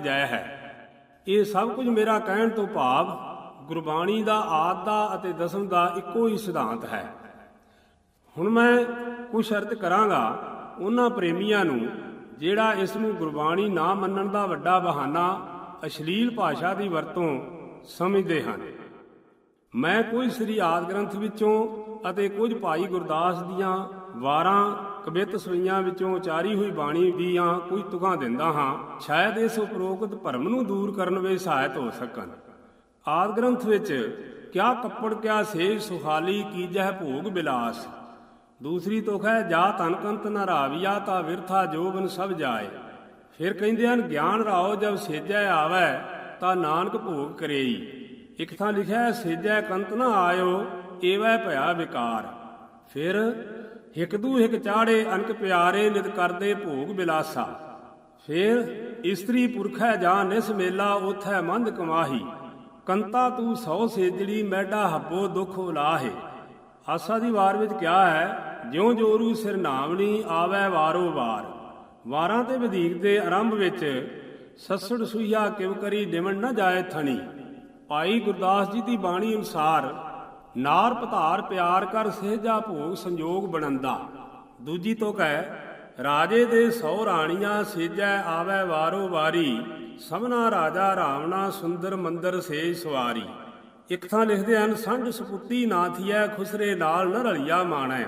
ਜੈ ਹੈ। ਇਹ ਸਭ ਕੁਝ ਮੇਰਾ ਕਹਿਣ ਤੋਂ ਭਾਵ ਗੁਰਬਾਣੀ ਦਾ, ਆਦ ਦਾ ਅਤੇ ਦਸਮ ਦਾ ਇੱਕੋ ਹੀ ਸਿਧਾਂਤ ਹੈ। ਹੁਣ ਮੈਂ ਕੁਝ ਸ਼ਰਤ ਕਰਾਂਗਾ ਉਹਨਾਂ ਪ੍ਰੇਮੀਆਂ ਨੂੰ ਜਿਹੜਾ ਇਸ ਨੂੰ ਗੁਰਬਾਣੀ ਨਾ ਮੰਨਣ ਦਾ ਵੱਡਾ ਬਹਾਨਾ ਅਸ਼ਲੀਲ ਭਾਸ਼ਾ ਦੀ ਵਰਤੋਂ ਸਮਝਦੇ ਹਨ। ਮੈਂ ਕੁਝ ਸ੍ਰੀ ਆਦ ਗ੍ਰੰਥ ਵਿੱਚੋਂ ਅਤੇ ਕੁਝ ਭਾਈ ਗੁਰਦਾਸ ਦੀਆਂ ਵਾਰਾਂ ਕਵਿਤ ਸਵਈਆਂ ਵਿੱਚੋਂ ਉਚਾਰੀ ਹੋਈ ਬਾਣੀ ਦੀਆਂ ਕੁਝ ਤੁਕਾਂ ਦਿੰਦਾ ਹਾਂ। ਸ਼ਾਇਦ ਇਸ ਉਪਰੋਕਤ ਭਰਮ ਨੂੰ ਦੂਰ ਕਰਨ ਵਿੱਚ ਸਹਾਇਤ ਹੋ ਸਕਣ। ਆਦ ਗ੍ਰੰਥ ਵਿੱਚ, ਕਿਆ ਕੱਪੜ, ਕਿਆ ਸੇਜ ਸੁਖਾਲੀ ਕੀਜਹਿ ਭੋਗ ਬਿਲਾਸ। ਦੂਸਰੀ ਤੁਕ ਹੈ, ਜਾ ਤਨਕੰਤ ਨ ਰਾਵਿਆ, ਤਾ ਵਿਰਥਾ ਜੋਗਨ ਸਭ ਜਾਏ। ਫਿਰ ਕਹਿੰਦੇ ਹਨ, ਗਿਆਨ ਰਾਓ ਜਬ ਸੇਜੈ ਆਵੈ, ਤਾਂ ਨਾਨਕ ਭੋਗ ਕਰੇਈ। ਇੱਕ ਥਾਂ ਲਿਖਿਆ ਸੇਜੈ ਕੰਤ ਨਾ ਆਇਓ, ਏਵੈ ਭਇਆ ਵਿਕਾਰ। ਫਿਰ ਹਿਕ ਦੂ ਹਿਕ ਚਾੜੇ ਅਨਕ ਪਿਆਰੇ ਨਿਤ ਕਰਦੇ ਭੋਗ ਬਿਲਾਸਾ। ਫੇਰ ਇਸਤਰੀ ਪੁਰਖੈ ਜਾਂ ਨਿਸ ਮੇਲਾ ਉਥੈ ਮੰਦ ਕਮਾਹੀ। ਕੰਤਾ ਤੂੰ ਸੌ ਸੇਜੜੀ, ਮੈਡਾ ਹੱਬੋ ਦੁਖ ਉਲਾਹੇ। ਆਸਾ ਦੀ ਵਾਰ ਵਿੱਚ ਕਿਹਾ ਹੈ? ਜਿਉ ਜੋਰੂ ਸਿਰ ਨਾਮਣੀ ਆਵੈ ਵਾਰੋ ਵਾਰ। ਵਾਰਾਂ ਤੇ ਵਧੀਕ ਦੇ ਆਰੰਭ ਵਿੱਚ ਸੱਸੜ ਸੁਈਆ ਕਿਵ ਕਰੀ, ਨਿਮਣ ਨਾ ਜਾਏ ਥਣੀ। ਭਾਈ ਗੁਰਦਾਸ ਜੀ ਦੀ ਬਾਣੀ ਅਨੁਸਾਰ ਨਾਰ ਪਧਾਰ ਪਿਆਰ ਕਰ ਸਹਿਜਾ ਭੋਗ ਸੰਜੋਗ ਬਣੰਦਾ। ਦੂਜੀ ਤੋਂ ਕਹਿ, ਰਾਜੇ ਦੇ ਸੌ ਰਾਣੀਆਂ ਸੇਜੈ ਆਵੈ ਵਾਰੋ ਵਾਰੀ ਸਭਨਾ ਰਾਜਾ ਰਾਵਣਾ ਸੁੰਦਰ ਮੰਦਰ ਸੇਜ ਸਵਾਰੀ। ਇੱਕ ਥਾਂ ਲਿਖਦੇ ਹਨ ਸੰਝ ਸਪੁੱਤੀ ਨਾਥੀਐ ਖੁਸਰੇ ਨਾਲ ਨ ਰਲਿਆ ਮਾਣੈ।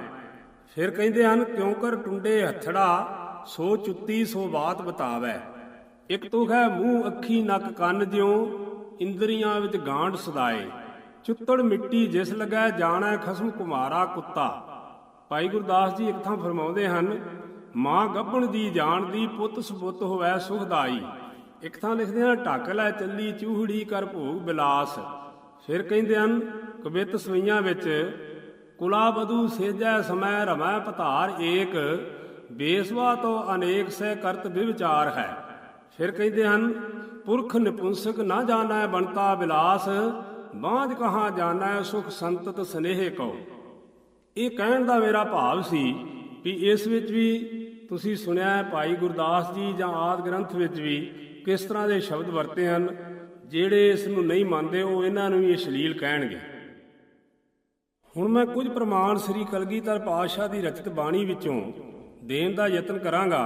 ਫਿਰ ਕਹਿੰਦੇ ਹਨ, ਕਿਉਂ ਕਰ ਟੁੰਡੇ ਹੱਥੜਾ, ਸੋ ਚੁੱਤੀ ਸੋ ਬਾਤ ਬਤਾਵੈ। ਇੱਕ ਤੁਕ ਹੈ ਮੂੰਹ ਅੱਖੀ ਨੱਕ ਕੰਨ ਜਿਉ, ਇੰਦਰੀਆਂ ਵਿੱਚ ਗਾਂਢ ਸਦਾਏ। ਚੁੱਤੜ ਮਿੱਟੀ ਜਿਸ ਲਗੈ ਜਾਣੈ ਖਸਮ ਕੁਮਾਰਾ ਕੁੱਤਾ। ਭਾਈ ਗੁਰਦਾਸ ਜੀ ਇੱਕ ਥਾਂ ਫਰਮਾਉਂਦੇ ਹਨ, ਮਾਂ ਗੱਭਣ ਦੀ ਜਾਣਦੀ ਪੁੱਤ ਸੁਪੁੱਤ ਹੋਵੈ ਸੁਖਦਾਈ। ਇੱਕ ਥਾਂ ਲਿਖਦੇ ਹਨ, ਢੱਕ ਲੈ ਚੱਲੀ ਚੂਹੜੀ ਕਰ ਭੋਗ ਬਿਲਾਸ। ਫਿਰ ਕਹਿੰਦੇ ਹਨ ਕਵਿਤ ਸਵਈਆਂ ਵਿੱਚ ਕੁਲਾ ਬਧੂ ਸੇਜੈ ਸਮੈ ਰਮੈ ਪਤਾਰ ਏਕ, ਬੇਸਵਾ ਤੋਂ ਅਨੇਕ ਸਹਿ ਕਰਤ ਵਿਵਚਾਰ ਹੈ। ਫਿਰ ਕਹਿੰਦੇ ਹਨ, ਪੁਰਖ ਨਿਪੁੰਸਕ ਨਾ ਜਾਣੈ ਬਣਤਾ ਬਿਲਾਸ ਬਾਝ ਕਹਾ ਜਾਣੈ ਸੁਖ ਸੰਤਤ ਸਨੇਹ ਕਉ। ਇਹ ਕਹਿਣ ਦਾ ਮੇਰਾ ਭਾਵ ਸੀ ਵੀ ਇਸ ਵਿੱਚ ਵੀ ਤੁਸੀਂ ਸੁਣਿਆ ਭਾਈ ਗੁਰਦਾਸ ਜੀ ਜਾਂ ਆਦ ਗ੍ਰੰਥ ਵਿੱਚ ਵੀ ਕਿਸ ਤਰ੍ਹਾਂ ਦੇ ਸ਼ਬਦ ਵਰਤੇ ਹਨ, ਜਿਹੜੇ ਇਸ ਨੂੰ ਨਹੀਂ ਮੰਨਦੇ, ਉਹ ਇਹਨਾਂ ਨੂੰ ਵੀ ਅਸ਼ਲੀਲ ਕਹਿਣਗੇ। ਹੁਣ ਮੈਂ ਕੁਝ ਪ੍ਰਮਾਣ ਸ੍ਰੀ ਕਲਗੀਧਰ ਪਾਤਸ਼ਾਹ ਦੀ ਰਚਿਤ ਬਾਣੀ ਵਿੱਚੋਂ ਦੇਣ ਦਾ ਯਤਨ ਕਰਾਂਗਾ,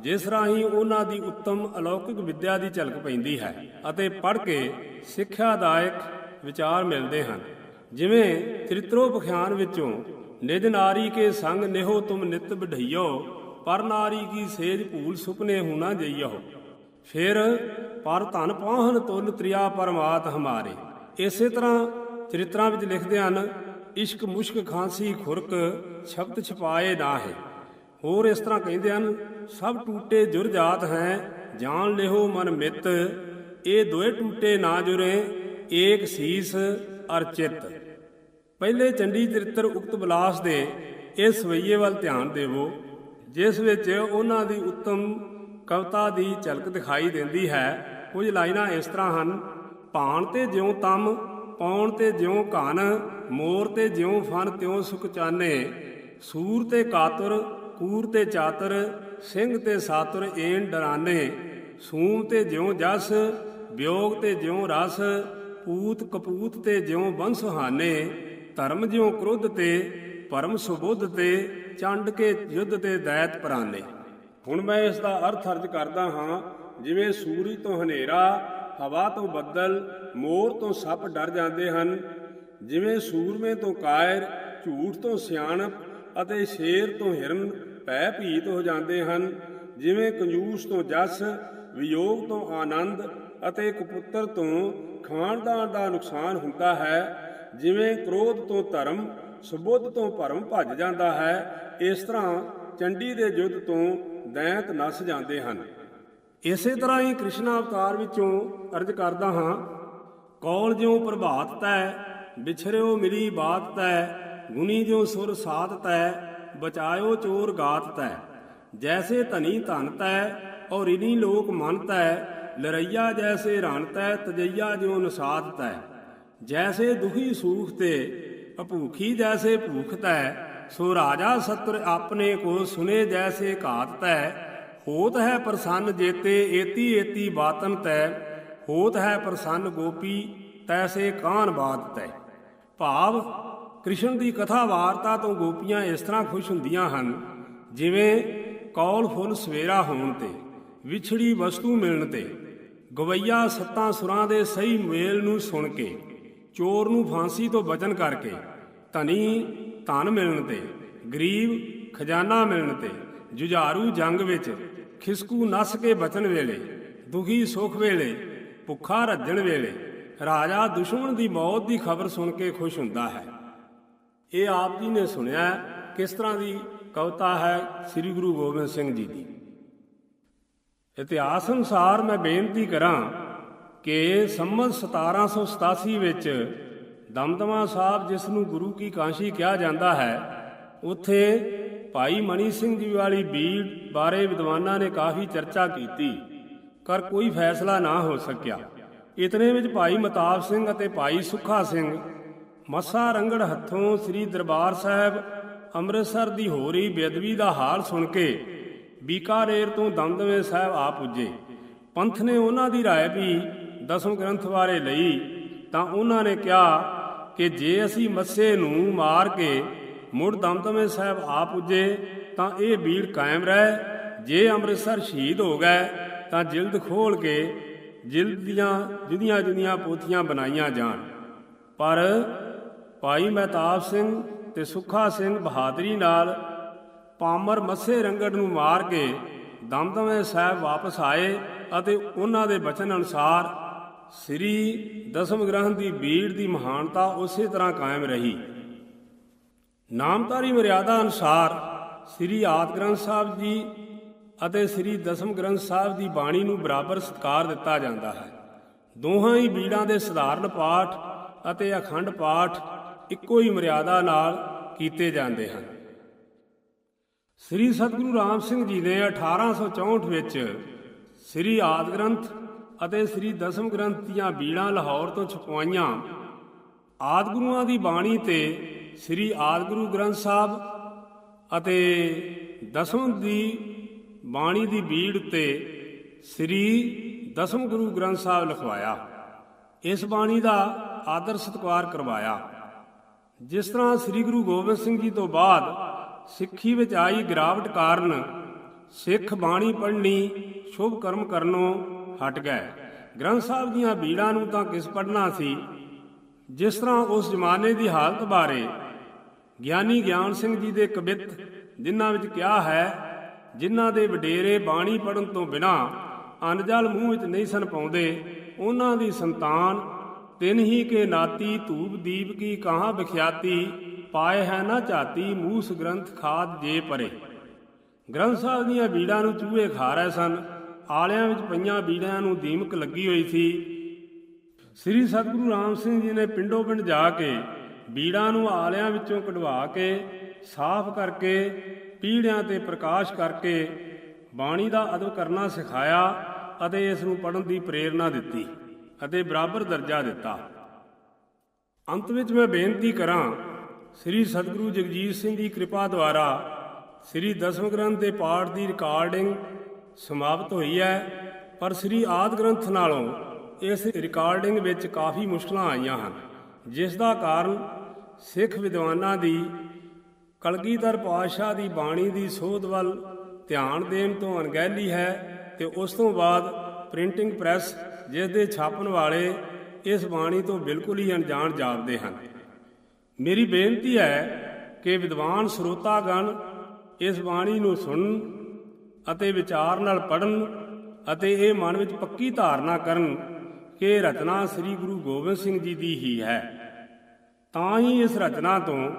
ਜਿਸ ਰਾਹੀਂ ਉਹਨਾਂ ਦੀ ਉੱਤਮ ਅਲੌਕਿਕ ਵਿੱਦਿਆ ਦੀ ਝਲਕ ਪੈਂਦੀ ਹੈ ਅਤੇ ਪੜ੍ਹ ਕੇ ਸਿੱਖਿਆਦਾਇਕ ਵਿਚਾਰ ਮਿਲਦੇ ਹਨ। ਜਿਵੇਂ ਚਰਿਤ੍ਰੋਪਖਿਆਨ ਵਿੱਚੋਂ ਨਿਜ ਨਾਰੀ ਕੇ ਸੰਗ ਨਿਹੋ ਤੁਮ ਨਿਤ ਬਢਈਓ ਪਰ ਨਾਰੀ ਕੀ ਸੇਜ ਭੂਲ ਸੁਪਨੇ ਹੁਣਾ ਜਈਓ। ਫਿਰ, ਪਰ ਧਨ ਪਾਹਨ ਤੁਲ ਤ੍ਰਿਆ ਪਰਮਾਤ ਹਮਾਰੇ। ਇਸੇ ਤਰ੍ਹਾਂ ਚਰਿਤਰਾਂ ਵਿੱਚ ਲਿਖਦੇ ਹਨ, ਇਸ਼ਕ ਮੁਸ਼ਕ ਖਾਂਸੀ ਖੁਰਕ ਸ਼ਬਦ ਛਪਾਏ ਨਾ ਹੈ ਹੋਰ ਇਸ ਤਰ੍ਹਾਂ ਕਹਿੰਦੇ ਹਨ, ਸਭ ਟੂਟੇ ਜੁਰ ਜਾਤ ਹੈ, ਜਾਣ ਲਿਓ ਮਨ ਮਿੱਤ, ਇਹ ਦੋਏ ਟੂਟੇ ਨਾ ਜੁਰੇ ਏਕ ਸੀਸ ਅਰਚਿਤ। ਪਹਿਲੇ ਚੰਡੀ ਚਰਿੱਤਰ ਉਕਤ ਬਲਾਸ ਦੇ ਇਸ ਸਵਈਏ ਵੱਲ ਧਿਆਨ ਦੇਵੋ, ਜਿਸ ਵਿੱਚ ਉਹਨਾਂ ਦੀ ਉੱਤਮ ਕਵਿਤਾ ਦੀ ਝਲਕ ਦਿਖਾਈ ਦਿੰਦੀ ਹੈ। ਕੁਝ ਲਾਈਨਾਂ ਇਸ ਤਰ੍ਹਾਂ ਹਨ, ਭਾਣ ਤੇ ਜਿਉ ਤਮ, ਪੌਣ ਤੇ ਜਿਉ ਘਨ, ਮੋਰ ਤੇ ਜਿਉ ਫਨ ਤਿਉ ਸੁਖ ਚਾਨੇ, ਸੂਰ ਤੇ ਕਾਤੁਰ, ਕੂਰ ਤੇ ਚਾਤਰ, ਸਿੰਘ ਤੇ ਸਾਤੁਰ ਏਨ ਡਰਾਨੇ, ਸੂਮ ਤੇ ਜਿਉ ਜਸ ਵਿਯੋਗ ਤੇ ਜਿਉ ਰਸ ਪੂਤ ਕਪੂਤ ਤੇ ਜਿਉ ਬੰਸਹਾਨੇ ਧਰਮ ਜਿਉ ਕ੍ਰੋਧ ਤੇ, ਪਰਮ ਸੁਬੁੱਧ ਤੇ, ਚੰਡ ਕੇ ਯੁੱਧ ਤੇ ਦੈਤ ਪਰਾਨੇ। ਹੁਣ ਮੈਂ ਇਸ ਦਾ ਅਰਥ ਅਰਜ ਕਰਦਾ ਹਾਂ, ਜਿਵੇਂ ਸੂਰੀ ਤੋਂ ਹਨੇਰਾ, ਹਵਾ ਤੋਂ ਬੱਦਲ, ਮੋਰ ਤੋਂ ਸੱਪ ਡਰ ਜਾਂਦੇ ਹਨ, ਜਿਵੇਂ ਸੂਰਮੇ ਤੋਂ ਕਾਇਰ, ਝੂਠ ਤੋਂ ਸਿਆਣਪ ਅਤੇ ਸ਼ੇਰ ਤੋਂ ਹਿਰਨ ਭੈ ਭੀਤ ਹੋ ਜਾਂਦੇ ਹਨ, ਜਿਵੇਂ ਕੰਜੂਸ ਤੋਂ ਜਸ, ਵਿਯੋਗ ਤੋਂ ਆਨੰਦ ਅਤੇ ਕਪੁੱਤਰ ਤੋਂ ਖਾਨਦਾਨ ਦਾ ਨੁਕਸਾਨ ਹੁੰਦਾ ਹੈ, ਜਿਵੇਂ ਕ੍ਰੋਧ ਤੋਂ ਧਰਮ, ਸੁਬੁੱਧ ਤੋਂ ਭਰਮ ਭੱਜ ਜਾਂਦਾ ਹੈ, ਇਸ ਤਰ੍ਹਾਂ ਚੰਡੀ ਦੇ ਯੁੱਧ ਤੋਂ ਦੈਂਤ ਨਸ ਜਾਂਦੇ ਹਨ। ਇਸੇ ਤਰ੍ਹਾਂ ਹੀ ਕ੍ਰਿਸ਼ਨ ਅਵਤਾਰ ਵਿੱਚੋਂ ਅਰਜ ਕਰਦਾ ਹਾਂ, ਕੌਲ ਜਿਉ ਪ੍ਰਭਾਤ ਤੈ ਵਿਛਰਿਓ ਮਿਲੀ ਬਾਤ ਤੈ ਗੁਨੀ ਜਿਉ ਸੁਰ ਸਾਤ ਤੈ ਬਚਾਇਓ ਚੋਰ ਗਾਤ ਤੈ। ਜੈਸੇ ਧਨੀ ਧਨ ਤੈ, ਔਰ ਇਨੀ ਲੋਕ ਮਨ ਤੈ ਲਰਈਆ ਜੈਸੇ ਰਣ ਤੈ, ਤਜਈਆ ਜਿਉ ਨਸਾਤ ਤੈ। ਜੈਸੇ ਦੁਖੀ ਸੂਖ ਤੇ, ਅਭੂਖੀ ਜੈਸੇ ਭੂਖ ਤੈ, ਸੋ ਰਾਜਾ ਸਤਰ ਆਪਣੇ ਕੋ ਸੁਨੇ ਜੈਸੇ ਘਾਤ ਤੈ। ਹੋਤ ਹੈ ਪ੍ਰਸੰਨ ਜੇਤੇ ਏਤੀ ਏਤੀ ਬਾਤਨ ਤੈ, ਹੋਤ ਹੈ ਪ੍ਰਸੰਨ ਗੋਪੀ ਤੈਸੇ ਕਾਨ ਬਾਤ ਤੈ। ਭਾਵ, ਕ੍ਰਿਸ਼ਨ ਦੀ ਕਥਾ ਵਾਰਤਾ ਤੋਂ ਗੋਪੀਆਂ ਇਸ ਤਰ੍ਹਾਂ ਖੁਸ਼ ਹੁੰਦੀਆਂ ਹਨ, ਜਿਵੇਂ ਕੌਲ ਫੁੱਲ ਸਵੇਰਾ ਹੋਣ ਤੇ, ਵਿਛੜੀ ਵਸਤੂ ਮਿਲਣ ਤੇ। ਗਵਈਆ ਸੱਤਾਂ ਸੁਰਾਂ ਦੇ ਸਹੀ ਮੇਲ ਨੂੰ ਸੁਣ ਕੇ, ਚੋਰ ਨੂੰ ਫਾਂਸੀ ਤੋਂ ਬਚਨ ਕਰਕੇ, ਧਨੀ ਧਨ ਮਿਲਣ ਤੇ, ਗਰੀਬ ਖਜ਼ਾਨਾ ਮਿਲਣ ਤੇ, ਜੁਝਾਰੂ ਜੰਗ ਵਿੱਚ ਖਿਸਕੂ ਨਸ ਕੇ ਬਚਨ ਵੇਲੇ, ਦੁਖੀ ਸੁਖ ਵੇਲੇ, ਭੁੱਖਾ ਰੱਜਣ ਵੇਲੇ, ਰਾਜਾ ਦੁਸ਼ਮਣ ਦੀ ਮੌਤ ਦੀ ਖਬਰ ਸੁਣ ਕੇ ਖੁਸ਼ ਹੁੰਦਾ ਹੈ। ਇਹ ਆਪ ਜੀ ਨੇ ਸੁਣਿਆ, ਕਿਸ ਤਰ੍ਹਾਂ ਦੀ ਕਵਤਾ ਹੈ ਸ੍ਰੀ ਗੁਰੂ ਗੋਬਿੰਦ ਸਿੰਘ ਜੀ ਦੀ? ਇਤਿਹਾਸ ਅਨੁਸਾਰ ਮੈਂ ਬੇਨਤੀ ਕਰਾਂ ਕਿ ਸੰਮਤ 1787 ਵਿੱਚ ਦਮਦਮਾ ਸਾਹਿਬ, ਜਿਸ ਨੂੰ ਗੁਰੂ ਕੀ ਕਾਂਸ਼ੀ ਕਿਹਾ ਜਾਂਦਾ ਹੈ, ਉੱਥੇ ਭਾਈ ਮਣੀ ਸਿੰਘ ਜੀ ਵਾਲੀ ਬੀੜ ਬਾਰੇ ਵਿਦਵਾਨਾਂ ਨੇ ਕਾਫੀ ਚਰਚਾ ਕੀਤੀ ਕਰ ਕੋਈ ਫੈਸਲਾ ਨਾ ਹੋ ਸਕਿਆ। ਇਤਨੇ ਵਿੱਚ ਭਾਈ ਮਤਾਬ ਸਿੰਘ ਅਤੇ ਭਾਈ ਸੁੱਖਾ ਸਿੰਘ ਮੱਸਾ ਰੰਗੜ ਹੱਥੋਂ ਸ੍ਰੀ ਦਰਬਾਰ ਸਾਹਿਬ ਅੰਮ੍ਰਿਤਸਰ ਦੀ ਹੋ ਰਹੀ ਬੇਦਬੀ ਦਾ ਹਾਲ ਸੁਣ ਕੇ ਬੀਕਾਰੇਰ ਤੋਂ ਦਮਦਮੇ ਸਾਹਿਬ ਆ ਪੁੱਜੇ। ਪੰਥ ਨੇ ਉਹਨਾਂ ਦੀ ਰਾਏ ਵੀ ਦਸਮ ਗ੍ਰੰਥ ਬਾਰੇ ਲਈ, ਤਾਂ ਉਹਨਾਂ ਨੇ ਕਿਹਾ ਕਿ ਜੇ ਅਸੀਂ ਮੱਸੇ ਨੂੰ ਮਾਰ ਕੇ ਮੁੜ ਦਮਦਮੇ ਸਾਹਿਬ ਆ ਪੁੱਜੇ, ਤਾਂ ਇਹ ਬੀੜ ਕਾਇਮ ਰਹੇ। ਜੇ ਅੰਮ੍ਰਿਤਸਰ ਸ਼ਹੀਦ ਹੋ ਗਏ, ਤਾਂ ਜਿਲਦ ਖੋਲ ਕੇ ਜਿਲਦ ਦੀਆਂ ਜੁਦੀਆਂ ਜੁਦੀਆਂ ਪੋਥੀਆਂ ਬਣਾਈਆਂ ਜਾਣ। ਪਰ ਭਾਈ ਮਹਿਤਾਬ ਸਿੰਘ ਤੇ ਸੁਖਾ ਸਿੰਘ ਬਹਾਦਰੀ ਨਾਲ ਪਾਮਰ ਮੱਸੇ ਰੰਗੜ ਨੂੰ ਮਾਰ ਕੇ ਦਮਦਮੇ ਸਾਹਿਬ ਵਾਪਸ ਆਏ ਅਤੇ ਉਹਨਾਂ ਦੇ ਬਚਨ ਅਨੁਸਾਰ ਸ੍ਰੀ ਦਸਮ ਗ੍ਰੰਥ ਦੀ ਬੀੜ ਦੀ ਮਹਾਨਤਾ ਉਸੇ ਤਰ੍ਹਾਂ ਕਾਇਮ ਰਹੀ। ਨਾਮਧਾਰੀ ਮਰਿਆਦਾ ਅਨੁਸਾਰ ਸ੍ਰੀ ਆਦ ਗ੍ਰੰਥ ਸਾਹਿਬ ਜੀ ਅਤੇ ਸ੍ਰੀ ਦਸਮ ਗ੍ਰੰਥ ਸਾਹਿਬ ਦੀ ਬਾਣੀ ਨੂੰ ਬਰਾਬਰ ਸਤਿਕਾਰ ਦਿੱਤਾ ਜਾਂਦਾ ਹੈ। ਦੋਹਾਂ ਹੀ ਬੀੜਾਂ ਦੇ ਸਧਾਰਨ ਪਾਠ ਅਤੇ ਅਖੰਡ ਪਾਠ ਇੱਕੋ ਹੀ ਮਰਿਆਦਾ ਨਾਲ ਕੀਤੇ ਜਾਂਦੇ ਹਨ। ਸ੍ਰੀ ਸਤਿਗੁਰੂ ਰਾਮ ਸਿੰਘ ਜੀ ਨੇ 1864 ਵਿੱਚ ਸ੍ਰੀ ਆਦ ਗ੍ਰੰਥ ਅਤੇ ਸ੍ਰੀ ਦਸਮ ਗ੍ਰੰਥ ਦੀਆਂ ਬੀੜਾਂ ਲਾਹੌਰ ਤੋਂ ਛਪਵਾਈਆਂ। ਆਦ ਗੁਰੂਆਂ ਦੀ ਬਾਣੀ ਤੇ ਸ੍ਰੀ ਆਦ ਗੁਰੂ ਗ੍ਰੰਥ ਸਾਹਿਬ ਅਤੇ ਦਸਮ ਦੀ ਬਾਣੀ ਦੀ ਬੀੜ ਤੇ ਸ੍ਰੀ ਦਸਮ ਗੁਰੂ ਗ੍ਰੰਥ ਸਾਹਿਬ ਲਿਖਵਾਇਆ। ਇਸ ਬਾਣੀ ਦਾ ਆਦਰ ਸਤਿਕਾਰ ਕਰਵਾਇਆ। ਜਿਸ ਤਰ੍ਹਾਂ ਸ੍ਰੀ ਗੁਰੂ ਗੋਬਿੰਦ ਸਿੰਘ ਜੀ ਤੋਂ ਬਾਅਦ ਸਿੱਖੀ ਵਿੱਚ ਆਈ ਗਿਰਾਵਟ ਕਾਰਨ ਸਿੱਖ ਬਾਣੀ ਪੜ੍ਹਨੀ ਸ਼ੁਭ ਕਰਮ ਕਰਨੋਂ ਹਟ ਗਏ। ਗ੍ਰੰਥ ਸਾਹਿਬ ਦੀਆਂ ਬੀੜਾਂ ਨੂੰ ਤਾਂ ਕਿਸ ਪੜ੍ਹਨਾ ਸੀ? ਜਿਸ ਤਰ੍ਹਾਂ ਉਸ ਜ਼ਮਾਨੇ ਦੀ ਹਾਲਤ ਬਾਰੇ ਗਿਆਨੀ ਗਿਆਨ ਸਿੰਘ ਜੀ ਦੇ ਕਵਿਤ ਜਿਨ੍ਹਾਂ ਵਿੱਚ ਕਿਹਾ ਹੈ, ਜਿਨ੍ਹਾਂ ਦੇ ਵਡੇਰੇ ਬਾਣੀ ਪੜਨ ਤੋਂ ਬਿਨਾ ਅਨਜਲ ਮੂੰਹ ਵਿੱਚ ਨਹੀਂ ਸਨ ਪਾਉਂਦੇ, ਉਹਨਾਂ ਦੀ ਸੰਤਾਨ ਤਿੰਨ ਹੀ ਕੇ ਨਾਤੀ ਧੂਪ ਦੀਪ ਕੀ ਕਹਾਂ ਵਿਖਿਆਤੀ ਪਾਏ ਹੈ ਨਾ ਝਾਤੀ, ਮੂਸ ਗ੍ਰੰਥ ਖਾਦ ਜੇ ਪਰੇ। ਗ੍ਰੰਥ ਸਾਹਿਬ ਦੀਆਂ ਬੀੜਾਂ ਨੂੰ ਚੂਹੇ ਖਾ ਰਹੇ ਸਨ। ਆਲਿਆਂ ਵਿੱਚ ਪਈਆਂ ਬੀੜਾਂ ਨੂੰ ਦੀਮਕ ਲੱਗੀ ਹੋਈ ਸੀ। ਸ੍ਰੀ ਸਤਿਗੁਰੂ ਰਾਮ ਸਿੰਘ ਜੀ ਨੇ ਪਿੰਡੋਂ ਪਿੰਡ ਜਾ ਕੇ ਬੀੜਾਂ ਨੂੰ ਆਲਿਆਂ ਵਿੱਚੋਂ ਕਢਵਾ ਕੇ, ਸਾਫ਼ ਕਰਕੇ, ਪੀੜਿਆਂ ਤੇ ਪ੍ਰਕਾਸ਼ ਕਰਕੇ ਬਾਣੀ ਦਾ ਅਦਬ ਕਰਨਾ ਸਿਖਾਇਆ ਅਤੇ ਇਸ ਨੂੰ ਪੜਨ ਦੀ ਪ੍ਰੇਰਣਾ ਦਿੱਤੀ ਅਤੇ ਬਰਾਬਰ ਦਰਜਾ ਦਿੱਤਾ। ਅੰਤ ਵਿੱਚ ਮੈਂ ਬੇਨਤੀ ਕਰਾਂ ਸ੍ਰੀ ਸਤਿਗੁਰੂ ਜਗਜੀਤ ਸਿੰਘ ਦੀ ਕਿਰਪਾ ਦੁਆਰਾ ਸ੍ਰੀ ਦਸਮ ਗ੍ਰੰਥ ਦੇ ਪਾਠ ਦੀ ਰਿਕਾਰਡਿੰਗ ਸਮਾਪਤ ਹੋਈ ਹੈ, ਪਰ ਸ੍ਰੀ ਆਦ ਗ੍ਰੰਥ ਨਾਲੋਂ ਇਸ ਰਿਕਾਰਡਿੰਗ ਵਿੱਚ ਕਾਫੀ ਮੁਸ਼ਕਲਾਂ ਆਈਆਂ ਹਨ, ਜਿਸ ਦਾ ਕਾਰਨ ਸਿੱਖ ਵਿਦਵਾਨਾਂ ਦੀ ਕਲਗੀਧਰ ਪਾਤਸ਼ਾਹ ਦੀ ਬਾਣੀ ਦੀ ਸੋਧ ਵੱਲ ਧਿਆਨ ਦੇਣ ਤੋਂ ਅਣਗਹਿਲੀ ਹੈ ਤੇ ਉਸ ਤੋਂ ਬਾਅਦ ਪ੍ਰਿੰਟਿੰਗ ਪ੍ਰੈਸ ਜਿਸ ਦੇ ਛਾਪਣ ਵਾਲੇ ਇਸ ਬਾਣੀ ਤੋਂ ਬਿਲਕੁਲ ਹੀ ਅਣਜਾਣ ਜਾਪਦੇ ਹਨ। ਮੇਰੀ ਬੇਨਤੀ ਹੈ ਕਿ ਵਿਦਵਾਨ ਸਰੋਤਾਗਣ ਇਸ ਬਾਣੀ ਨੂੰ ਸੁਣਨ ਅਤੇ ਵਿਚਾਰ ਨਾਲ ਪੜਨ ਅਤੇ ਇਹ ਮਨ ਵਿੱਚ ਪੱਕੀ ਧਾਰਨਾ ਕਰਨ ਕਿ ਰਚਨਾ ਸ੍ਰੀ ਗੁਰੂ ਗੋਬਿੰਦ ਸਿੰਘ ਜੀ ਦੀ ਹੀ ਹੈ। ਤਾਂ ਹੀ ਇਸ ਰਚਨਾ ਤੋਂ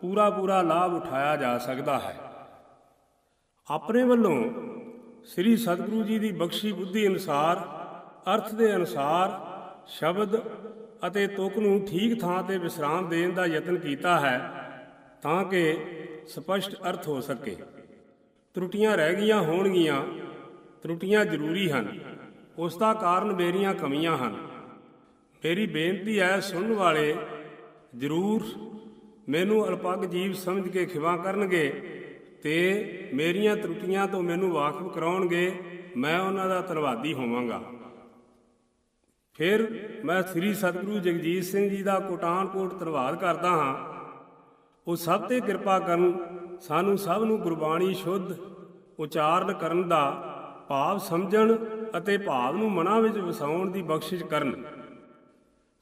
ਪੂਰਾ ਪੂਰਾ ਲਾਭ ਉਠਾਇਆ ਜਾ ਸਕਦਾ ਹੈ। ਆਪਣੇ ਵੱਲੋਂ ਸ੍ਰੀ ਸਤਿਗੁਰੂ ਜੀ ਦੀ ਬਖਸ਼ੀ ਬੁੱਧੀ ਅਨੁਸਾਰ, ਅਰਥ ਦੇ ਅਨੁਸਾਰ ਸ਼ਬਦ ਅਤੇ ਤੁਕ ਨੂੰ ਠੀਕ ਥਾਂ ਤੇ ਵਿਸਰਾਮ ਦੇਣ ਦਾ ਯਤਨ ਕੀਤਾ ਹੈ, ਤਾਂ ਕਿ ਸਪਸ਼ਟ ਅਰਥ ਹੋ ਸਕੇ। ਤਰੁੱਟੀਆਂ ਰਹਿ ਗਈਆਂ ਹੋਣਗੀਆਂ, ਤਰੁੱਟੀਆਂ ਜ਼ਰੂਰੀ ਹਨ। ਉਸ ਦਾ ਕਾਰਨ ਮੇਰੀਆਂ ਕਮੀਆਂ ਹਨ। ਮੇਰੀ ਬੇਨਤੀ ਹੈ ਸੁਣਨ ਵਾਲੇ ਜ਼ਰੂਰ ਮੈਨੂੰ ਅਲਪੱਗ ਜੀਵ ਸਮਝ ਕੇ ਖਿਵਾ ਕਰਨਗੇ ਤੇ ਮੇਰੀਆਂ ਤਰੁੱਟੀਆਂ ਤੋਂ ਮੈਨੂੰ ਵਾਕਿਫ ਕਰਾਉਣਗੇ, ਮੈਂ ਉਹਨਾਂ ਦਾ ਧੰਨਵਾਦੀ ਹੋਵਾਂਗਾ। ਫਿਰ ਮੈਂ ਸ੍ਰੀ ਸਤਿਗੁਰੂ ਜਗਜੀਤ ਸਿੰਘ ਜੀ ਦਾ ਕੋਟਾਨਕੋਟ ਧੰਨਵਾਦ ਕਰਦਾ ਹਾਂ। ਉਹ ਸਭ ਤੇ ਕਿਰਪਾ ਕਰਨ ਸਾਨੂੰ ਸਭ ਨੂੰ ਗੁਰਬਾਣੀ ਸ਼ੁੱਧ, ਉਚਾਰਨ ਕਰਨ ਦਾ ਭਾਵ ਸਮਝਣ ਅਤੇ ਭਾਵ ਨੂੰ ਮਨਾਂ ਵਿੱਚ ਵਸਾਉਣ ਦੀ ਬਖਸ਼ਿਸ਼ ਕਰਨ।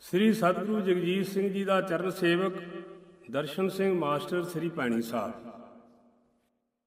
ਸ੍ਰੀ ਸਤਿਗੁਰੂ ਜਗਜੀਤ ਸਿੰਘ ਜੀ ਦਾ ਚਰਨ ਸੇਵਕ ਦਰਸ਼ਨ ਸਿੰਘ ਮਾਸਟਰ ਸ੍ਰੀ ਭੈਣੀ ਸਾਹਿਬ।